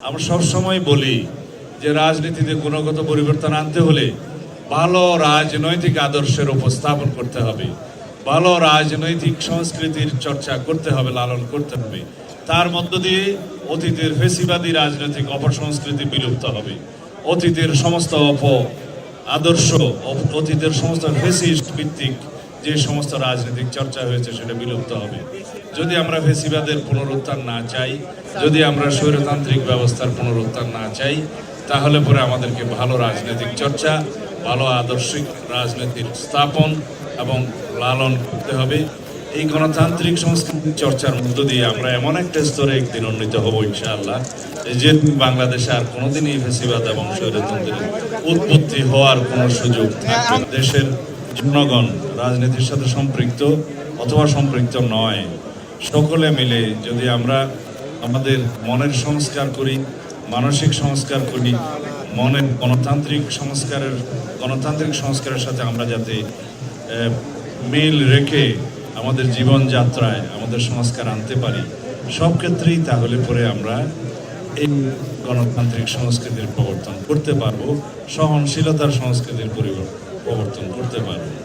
আমরা সবসময় বলি যে রাজনীতিতে গুণগত পরিবর্তন আনতে হলে ভালো রাজনৈতিক আদর্শের উপস্থাপন করতে হবে। ভালো রাজনৈতিক সংস্কৃতির চর্চা করতে হবে, লালন করতে হবে। তার মধ্য দিয়ে অতীতের ফেসিবাদী রাজনৈতিক অপসংস্কৃতি বিলুপ্ত হবে। অতীতের সমস্ত অপ, আদর্শ অতীতের সমস্ত ফেসিস্ট ভিত্তিক যে সমস্ত রাজনৈতিক চর্চা হয়েছে সেটা বিলুপ্ত হবে। যদি আমরা ফেসিবাদের পুনরুত্থান না চাই, যদি আমরা স্বৈরতান্ত্রিক ব্যবস্থার পুনরুত্থান না চাই, তাহলে পরে আমাদেরকে ভালো রাজনৈতিক চর্চা, ভালো আদর্শিক রাজনীতির স্থাপন এবং লালন করতে হবে। এই গণতান্ত্রিক সংস্কৃতির চর্চার মধ্য দিয়ে আমরা এমন একটা স্তরে একদিন উন্নীত হব, ইনশাআল্লাহ। যে বাংলাদেশে আর কোনোদিনই ফেসিবাদ এবং স্বৈরতন্ত্রের উৎপত্তি হওয়ার কোনো সুযোগ দেশের জনগণ রাজনীতির সাথে সম্পৃক্ত অথবা সম্পৃক্ত নয়। সকলে মিলে যদি আমরা আমাদের মনের সংস্কার করি, মানসিক সংস্কার করি, মনের গণতান্ত্রিক সংস্কারের গণতান্ত্রিক সংস্কারের সাথে আমরা যাতে মিল রেখে আমাদের জীবনযাত্রায় আমাদের সংস্কার আনতে পারি, সব ক্ষেত্রেই তাহলে পরে আমরা এই গণতান্ত্রিক সংস্কৃতির প্রবর্তন করতে পারব, সহনশীলতার সংস্কৃতির পরিবর্তন। প্রবর্তন করতে পারব